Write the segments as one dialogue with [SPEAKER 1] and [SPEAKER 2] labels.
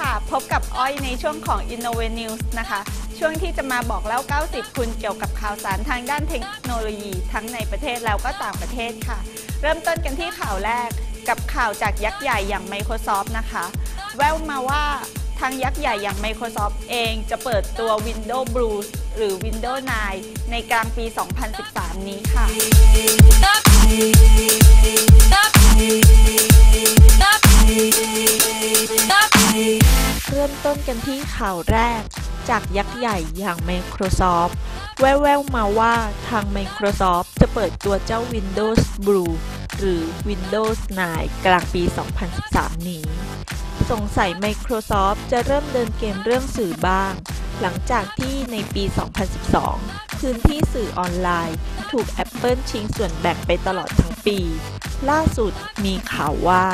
[SPEAKER 1] ค่ะ พบกับอ้อยในช่วงของ Innova News นะคะ ช่วงที่จะมาบอกเล่า 90 คุณเกี่ยวกับข่าวสารทางด้านเทคโนโลยี ทั้งในประเทศแล้วก็ต่างประเทศค่ะ เริ่มต้นกันที่ข่าวแรกกับข่าวจากยักษ์ใหญ่อย่าง Microsoft นะคะ แววมาว่าทางยักษ์ใหญ่อย่าง Microsoft เองจะเปิดตัว Windows Blue หรือ Windows 9 ในกลางปี 2013 นี้ค่ะ
[SPEAKER 2] เริ่มต้นกันที่ข่าวแรก จากยักษ์ใหญ่อย่าง Microsoft แว่วๆมาว่าทาง Microsoft จะเปิดตัวเจ้า Windows Blue หรือ Windows 9 กลางปี 2013 นี้ สงสัย Microsoft จะเริ่มเดินเกมเรื่องสื่อบ้าง หลังจากที่ในปี 2012 พื้นที่สื่อออนไลน์ ถูก Apple ชิงส่วนแบ่งไปตลอดทั้งปี ล่าสุดมีข่าวว่า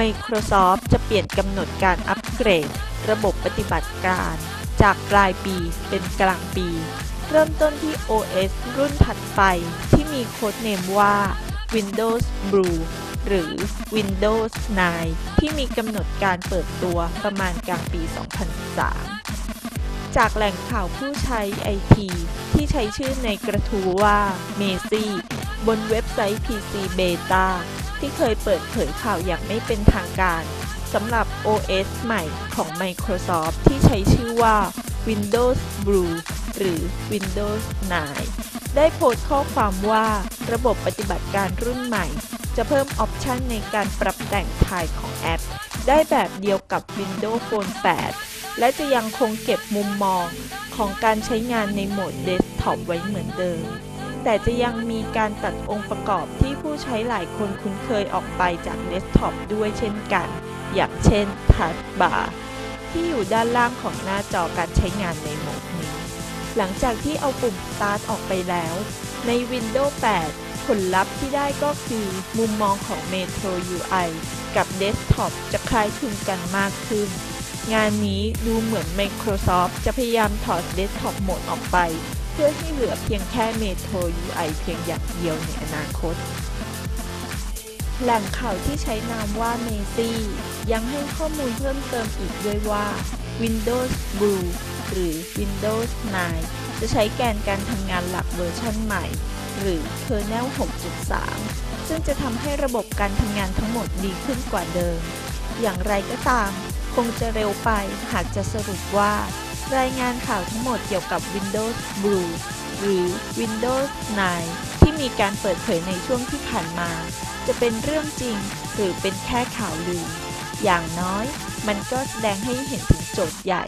[SPEAKER 2] Microsoft จะเปลี่ยนกำหนดการอัปเกรด ระบบปฏิบัติการ จากปลายปีเป็นกลางปี เริ่มต้นที่ OS รุ่นถัดไปที่มีโค้ดเนมว่า Windows Blue หรือ Windows 9 ที่มีกำหนดการเปิดตัวประมาณกลางปี 2013จากแหล่งข่าวผู้ใช้ไอทีที่ใช้ชื่อในกระทู้ว่า m a c y บนเว็บ ไซต์ PC Beta ที่เคยเปิดเผยข่าวอย่างไม่เป็นทางการสำหรับ OS ใหม่ของ Microsoft ที่ใช้ชื่อว่า Windows Blue หรือ Windows 9 ได้โพสต์ข้อความว่าระบบปฏิบัติการรุ่นใหม่ จะเพิ่มออปชันในการปรับแต่งถ่ายของแอป ได้แบบเดียวกับ Windows Phone 8 และจะยังคงเก็บมุมมองของการใช้งานในโหมดเดสก์ท็อปไว้เหมือนเดิม แต่จะยังมีการตัดองค์ประกอบที่ผู้ใช้หลายคนคุ้นเคยออกไปจากเดสก์ท็อปด้วยเช่นกัน อย่างเช่นทัชบาร์ที่อยู่ด้านล่างของหน้าจอการใช้งานในโหมดนี้ หลังจากที่เอาปุ่ม Start ออกไปแล้ว ใน Windows 8 ผลลัพธ์ที่ได้ก็คือมุมมองของ Metro UI กับ Desktop จะคล้ายคลึงกันมากขึ้น งานนี้ดูเหมือน Microsoft จะพยายามถอด Desktop โหมดออกไป พื่อให้เหลือเพียงแค่ Metro UI เพียงอย่างเดียวในอนาคต แหล่งข่าวที่ใช้นามว่า Macy ยังให้ข้อมูลเพิ่มเติมอีกด้วยว่า Windows Blue หรือ Windows 9 จะใช้แกนการทำงานหลักเวอร์ชันใหม่ หรือ Kernel 6.3 ซึ่งจะทำให้ระบบการทำงานทั้งหมดดีขึ้นกว่าเดิม อย่างไรก็ตาม คงจะเร็วไปหากจะสรุปว่า รายงานข่าวทั้งหมดเกี่ยวกับ Windows Blue หรือ Windows 9 ที่มีการเปิดเผยในช่วงที่ผ่านมา จะเป็นเรื่องจริงหรือเป็นแค่ข่าวลือ อย่างน้อยมันก็แสดงให้เห็นถึงโจทย์ใหญ่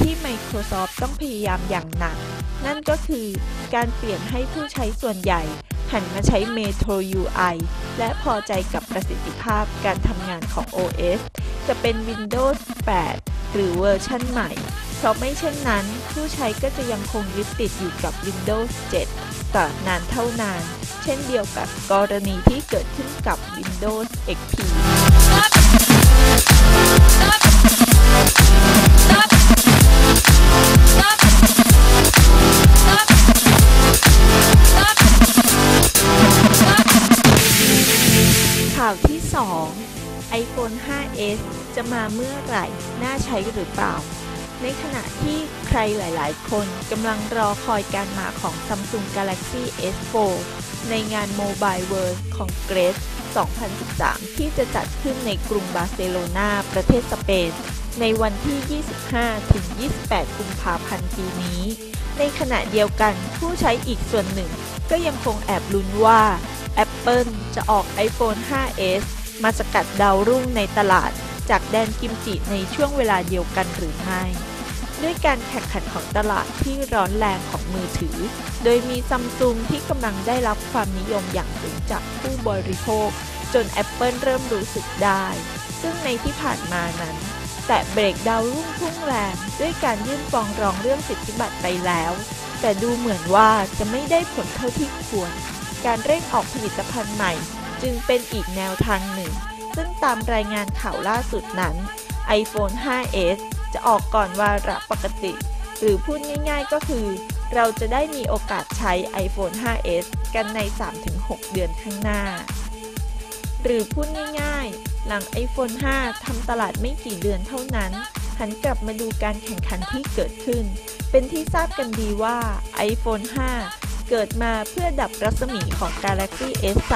[SPEAKER 2] ที่ Microsoft ต้องพยายามอย่างหนัก นั่นก็คือการเปลี่ยนให้ผู้ใช้ส่วนใหญ่หันมาใช้ Metro UI และพอใจกับประสิทธิภาพการทำงานของ OS จะเป็น Windows 8 หรือเวอร์ชั่นใหม่ เพราะไม่เช่นนั้น ผู้ใช้ก็จะยังคงยึดติดอยู่กับ Windows 7 ต่อนานเท่านาน เช่นเดียวกับกรณีที่เกิดขึ้นกับ Windows XP ข่าวที่ 2 iPhone 5s จะมาเมื่อไหร่ น่าใช้หรือเปล่า ในขณะที่ใครหลาย ๆ คนกำลังรอคอยการมาของ Samsung Galaxy S4 ในงาน Mobile World Congress 2013 ที่จะจัดขึ้นในกรุงบาร์เซโลนาประเทศสเปน ในวันที่ 25-28 กุมภาพันธ์ปีนี้ ในขณะเดียวกันผู้ใช้อีกส่วนหนึ่ง ก็ยังคงแอบลุ้นว่า Apple จะออก iPhone 5s มาสกัดดาวรุ่งในตลาดจากแดนกิมจิในช่วงเวลาเดียวกันหรือไม่ ด้วยการแข่งขันของตลาดที่ร้อนแรงของมือถือ โดยมีซัมซุงที่กำลังได้รับความนิยมอย่างสูงจากผู้บริโภค จน Apple เริ่มรู้สึกได้ ซึ่งในที่ผ่านมานั้นแต่เบรกดาวรุ่งพุ่งแรงด้วยการยื่นฟ้องร้องเรื่องสิทธิบัตรไปแล้ว แต่ดูเหมือนว่าจะไม่ได้ผลเท่าที่ควร การเร่งออกผลิตภัณฑ์ใหม่ จึงเป็นอีกแนวทางหนึ่ง ซึ่งตามรายงานข่าวล่าสุดนั้น iPhone 5s จะออกก่อนวาระปกติ หรือพูดง่ายๆก็คือ เราจะได้มีโอกาสใช้ iPhone 5s กันใน 3-6 เดือนข้างหน้า หรือพูดง่ายๆ หลัง iPhone 5 ทำตลาดไม่กี่เดือนเท่านั้น หันกลับมาดูการแข่งขันที่เกิดขึ้น เป็นที่ทราบกันดีว่า iPhone 5 เกิดมาเพื่อดับรัศมีของ Galaxy S3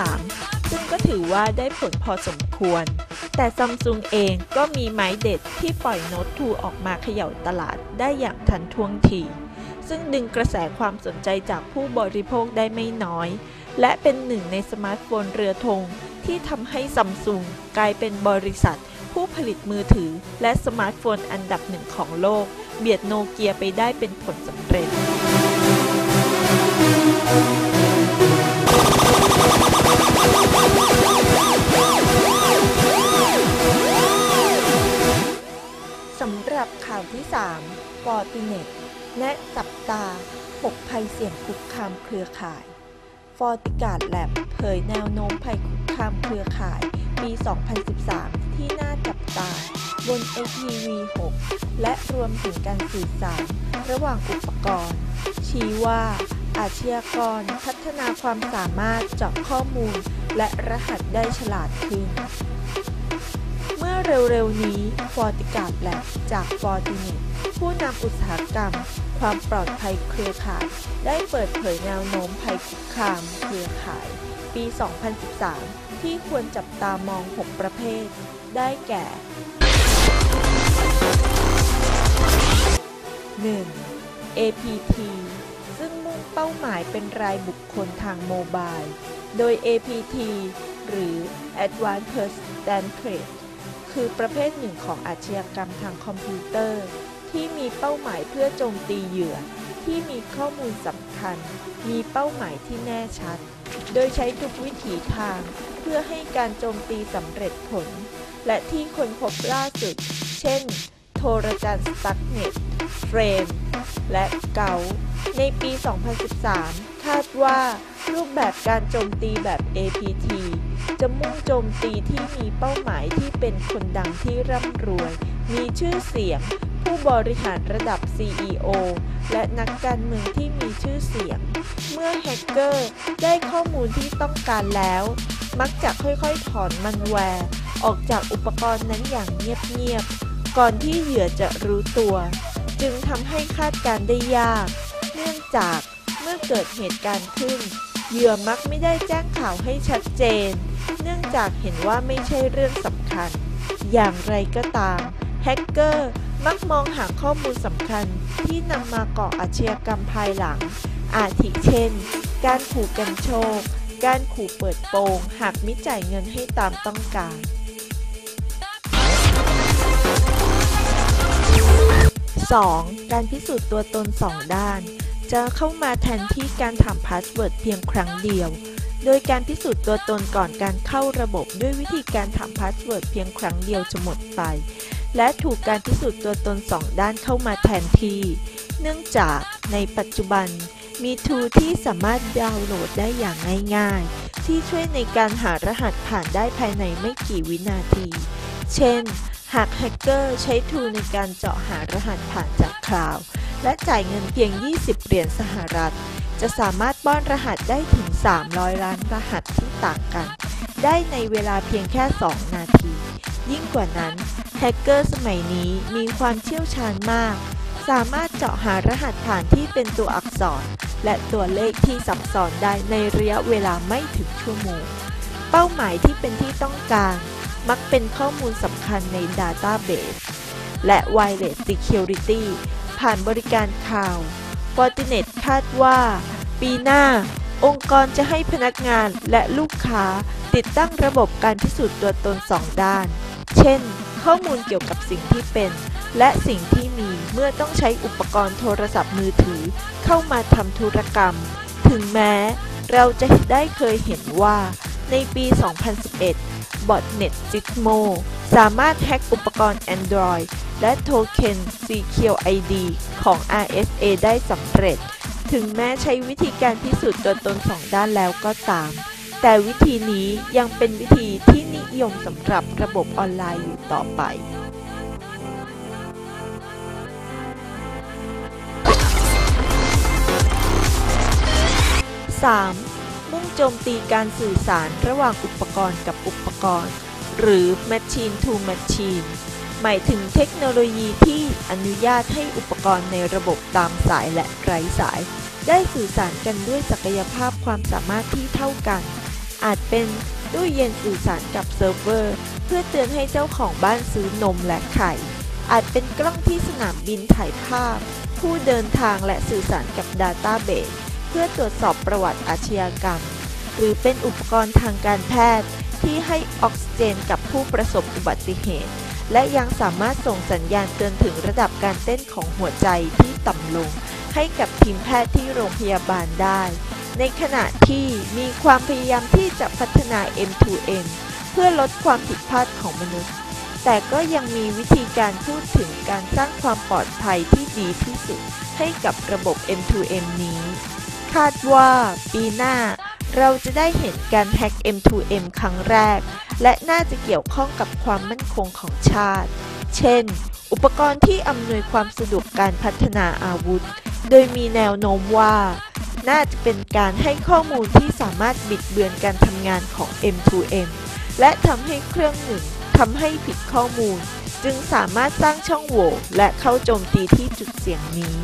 [SPEAKER 2] ซึ่งก็ถือว่าได้ผลพอสมควร แต่ซัมซุงเองก็มีไม้เด็ดที่ปล่อยโน้ต2ออกมาเขย่าตลาดได้อย่างทันท่วงที ซึ่งดึงกระแสความสนใจจากผู้บริโภคได้ไม่น้อย และเป็นหนึ่งในสมาร์ทโฟนเรือธงที่ทำให้ซัมซุงกลายเป็นบริษัท ผู้ผลิตมือถือ และสมาร์ทโฟนอันดับหนึ่งของโลก เบียดโนเกียไปได้เป็นผลสำเร็จ สำหรับข่าวที่ 3 ปอติเน็ต และจับตา6ภัยเสี่ยงคุกคามเครือข่าย ฟอร์ติกาดแลบเผยแนวโน้มภัยคุกคามเครือข่ายปี 2013 ที่น่าจับตา บน IPv6 และรวมถึงการสื่อสารระหว่างอุปกรณ์ ชี้ว่าอาชญากรพัฒนาความสามารถเจาะข้อมูล และรหัสได้ฉลาดขึ้น เมื่อเร็วๆนี้ฟอร์ติกาดแลบจากฟอร์ตินิผู้นำอุตสาหกรรม ความปลอดภัยเครือข่าย ได้เปิดเผยแนวโน้มภัยคุกคามเครือข่าย ปี 2013 ที่ควรจับตามอง 6 ประเภท ได้แก่ 1. APT ซึ่งมุ่งเป้าหมายเป็นรายบุคคลทางโมบาย โดย APT หรือ Advanced Persistent Threat คือประเภทหนึ่งของอาชญากรรมทางคอมพิวเตอร์ ที่มีเป้าหมายเพื่อโจมตีเหยื่อ ที่มีข้อมูลสำคัญ มีเป้าหมายที่แน่ชัด โดยใช้ทุกวิถีทาง เพื่อให้การโจมตีสำเร็จผล และที่คนพบล่าสุด เช่น โทรจันสตักเน็ตเฟรม และเกาในปี 2013 คาดว่ารูปแบบการโจมตีแบบ APT จะมุ่งโจมตีที่มีเป้าหมายที่เป็นคนดังที่ร่ำรวย มีชื่อเสียง ผู้บริหารระดับ CEO และนักการเมืองที่มีชื่อเสียง เมื่อแฮกเกอร์ได้ข้อมูลที่ต้องการแล้ว มักจะค่อยๆ ถอนมันแวร์ ออกจากอุปกรณ์นั้นอย่างเงียบๆ ก่อนที่เหยื่อจะรู้ตัว จึงทำให้คาดการได้ยาก เนื่องจากเมื่อเกิดเหตุการณ์ขึ้น เหยื่อมักไม่ได้แจ้งข่าวให้ชัดเจน เนื่องจากเห็นว่าไม่ใช่เรื่องสำคัญ อย่างไรก็ตามแฮกเกอร์มักมองหาข้อมูลสำคัญที่นำมาก่ออาชญากรรมภายหลัง อาทิเช่น การขู่กันโชค การขู่เปิดโปง หากมิจ่ายเงินให้ตามต้องการ 2. การพิสูจน์ตัวตน 2 ด้าน จะเข้ามาแทนที่การถามพาสเวิร์ดเพียงครั้งเดียว โดยการพิสูจน์ตัวตนก่อนการเข้าระบบด้วยวิธีการถามพาสเวิร์ดเพียงครั้งเดียวจะหมดไป และถูกการพิสูจน์ตัวตน 2 ด้านเข้ามาแทนที่ เนื่องจากในปัจจุบันมีทูที่สามารถดาวน์โหลดได้อย่างง่ายๆ ที่ช่วยในการหารหัสผ่านได้ภายในไม่กี่วินาที เช่น หากแฮกเกอร์ใช้ทูในการเจาะหารหัสผ่านจากคลาวด์และจ่ายเงินเพียง 20 เหรียญสหรัฐ จะสามารถป้อนรหัสได้ถึง 300 ล้านรหัสที่ต่างกัน ได้ในเวลาเพียงแค่ 2 นาที ยิ่งกว่านั้น แฮกเกอร์สมัยนี้มีความเชี่ยวชาญมาก สามารถเจาะหารหัสผ่านที่เป็นตัวอักษร และตัวเลขที่ซับซ้อนได้ในระยะเวลาไม่ถึงชั่วโมง เป้าหมายที่เป็นที่ต้องการ มักเป็นข้อมูลสำคัญใน Database และ Wireless Security ผ่านบริการข่าว Fortinet คาดว่า ปีหน้า องค์กรจะให้พนักงานและลูกค้าติดตั้งระบบการพิสูจน์ตัวตน2ด้าน เช่น ข้อมูลเกี่ยวกับสิ่งที่เป็น และสิ่งที่มีเมื่อต้องใช้อุปกรณ์โทรศัพท์มือถือ เข้ามาทำธุรกรรม ถึงแม้ เราจะได้เคยเห็นว่า ในปี 2011 บอทเน็ต Gizmo สามารถแฮ็กอุปกรณ์ Android และโทเค็น Secure ID ของ RSA ได้สำเร็จ ถึงแม้ใช้วิธีการพิสูจน์ตัวตนสองด้านแล้วก็ตาม แต่วิธีนี้ยังเป็นวิธีที่นิยมสำหรับระบบออนไลน์อยู่ต่อไป 3. มุ่งโจมตีการสื่อสารระหว่างอุปกรณ์กับอุปกรณ์ หรือ Machine to Machine หมายถึงเทคโนโลยีที่อนุญาตให้อุปกรณ์ในระบบตามสายและไร้สาย ได้สื่อสารกันด้วยศักยภาพความสามารถที่เท่ากัน อาจเป็นตู้เย็นสื่อสารกับเซิร์ฟเวอร์ เพื่อเตือนให้เจ้าของบ้านซื้อนมและไข่ อาจเป็นกล้องที่สนามบินถ่ายภาพ ผู้เดินทางและสื่อสารกับดาต้าเบส เพื่อตรวจสอบประวัติอาชญากรรม หรือเป็นอุปกรณ์ทางการแพทย์ ที่ให้ออกซิเจนกับผู้ประสบอุบัติเหตุ และยังสามารถส่งสัญญาณเตือนถึงระดับการเต้นของหัวใจที่ต่ำลง ให้กับทีมแพทย์ที่โรงพยาบาลได้ ในขณะที่มีความพยายามที่จะพัฒนา M2M เพื่อลดความผิดพลาดของมนุษย์ แต่ก็ยังมีวิธีการพูดถึงการสร้างความปลอดภัยที่ดีที่สุดให้กับระบบ M2M นี้ คาดว่าปีหน้าเราจะได้เห็นการแฮ็ก M2M ครั้งแรก และน่าจะเกี่ยวข้องกับความมั่นคงของชาติ เช่น อุปกรณ์ที่อำนวยความสะดวกการพัฒนาอาวุธ โดยมีแนวโน้มว่า น่าจะเป็นการให้ข้อมูลที่สามารถบิดเบือนการทำงานของ M2M และทำให้เครื่องหนึ่งทำให้ผิดข้อมูล จึงสามารถสร้างช่องโหว่และเข้าโจมตีที่จุดเสี่ยงนี้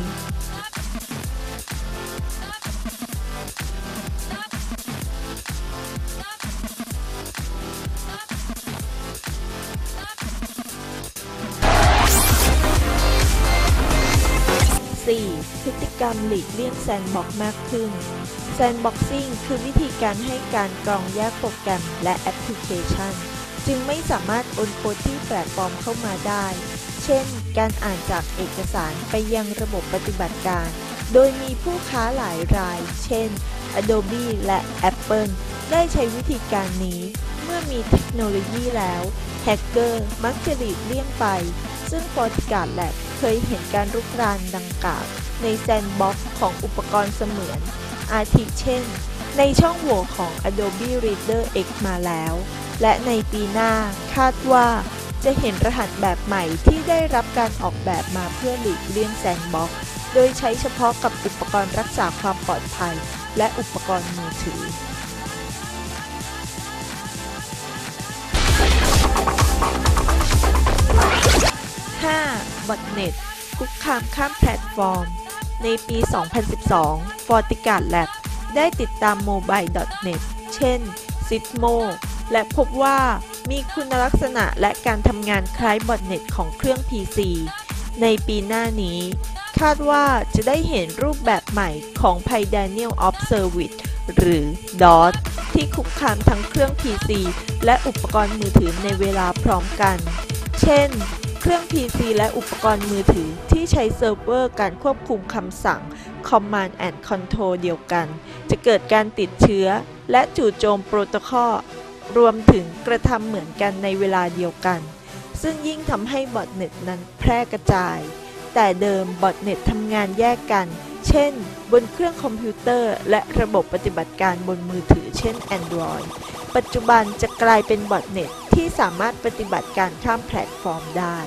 [SPEAKER 2] 4. พฤติกรรมหลีกเลี่ยงแซนบ็อกมากขึ้น แซนบ็อกซิ่งคือวิธีการให้การกรองแยกโปรแกรมและแอปพลิเคชัน จึงไม่สามารถโอนโคดที่แปลกปลอมเข้ามาได้ เช่น การอ่านจากเอกสารไปยังระบบปฏิบัติการ โดยมีผู้ค้าหลายราย เช่น Adobe และ Apple ได้ใช้วิธีการนี้ เมื่อมีเทคโนโลยีแล้ว แฮกเกอร์มักจะหลีกเลี่ยงไป ซึ่ง f o r t i g a r d Lab เคยเห็นการรุกรานดังกล่าวในแซนด์บ็อกซ์ของอุปกรณ์เสมือน อาทิเช่น ในช่องโหว่ของ Adobe Reader X มาแล้ว และในปีหน้าคาดว่าจะเห็นรหัสแบบใหม่ที่ได้รับการออกแบบมาเพื่อหลีกเลี่ยงแซนด์บ็อกซ์โดยใช้เฉพาะกับอุปกรณ์รักษาความปลอดภัย และอุปกรณ์มือถือ บอทเน็ตคุกคามข้ามแพลตฟอร์ม ในปี 2012 f o r t i g a r d Lab ได้ติดตาม Mobile.net เช่น Sysmo และพบว่ามีคุณลักษณะและการทำงานคล้ายบอทเน็ตของเครื่อง PC ในปีหน้านี้ คาดว่าจะได้เห็นรูปแบบใหม่ของ p y d a n i e l of Service หรือ DOS ที่คุกคามทั้งเครื่อง PC และอุปกรณ์มือถือในเวลาพร้อมกัน เช่น เครื่อง PC และอุปกรณ์มือถือที่ใช้เซิร์ฟเวอร์การควบคุมคำสั่ง Command and Control เดียวกัน จะเกิดการติดเชื้อ และจู่โจมโปรโตคอลรวมถึงกระทำเหมือนกันในเวลาเดียวกัน ซึ่งยิ่งทำให้บอทเน็ตนั้นแพร่กระจาย แต่เดิมบอทเน็ตทำงานแยกกัน เช่น บนเครื่องคอมพิวเตอร์ และระบบปฏิบัติการบนมือถือเช่น Android ปัจจุบันจะกลายเป็นบอทเน็ตที่สามารถปฏิบัติการข้ามแพลตฟอร์มได้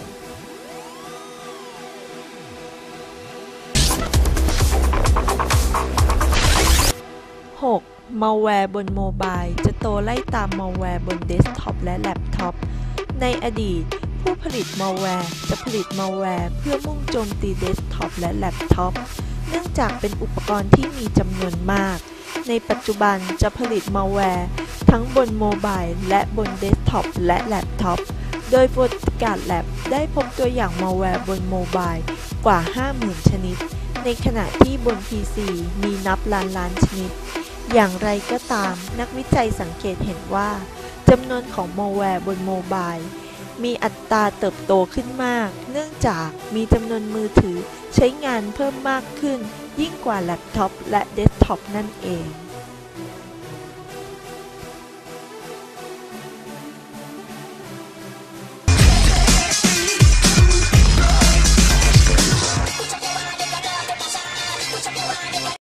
[SPEAKER 2] 6. มัลแวร์บนโมบายจะโตไล่ตามมัลแวร์บนเดสก์ท็อปและแล็ปท็อป ในอดีต ผู้ผลิตมัลแวร์จะผลิตมัลแวร์เพื่อมุ่งโจมตีเดสก์ท็อปและแล็ปท็อป เนื่องจากเป็นอุปกรณ์ที่มีจำนวนมาก ในปัจจุบันจะผลิตมัลแวร์ ทั้งบนโมบายและบนเดสก์ท็อปและแล็ปท็อป โดย f o r t i g a r d Lab ได้พบตัวอย่างมัลแวร์บนโมบายกว่า 50,000 ชนิด ในขณะที่บน PC มีนับล้านล้านชนิด อย่างไรก็ตามนักวิจัยสังเกตเห็นว่าจำนวนของมัลแวร์บนโมบายมีอัตราเติบโตขึ้นมาก เนื่องจากมีจำนวนมือถือใช้งานเพิ่มมากขึ้น ยิ่งกว่าแล็ปท็อปและเดสก์ท็อปนั่นเอง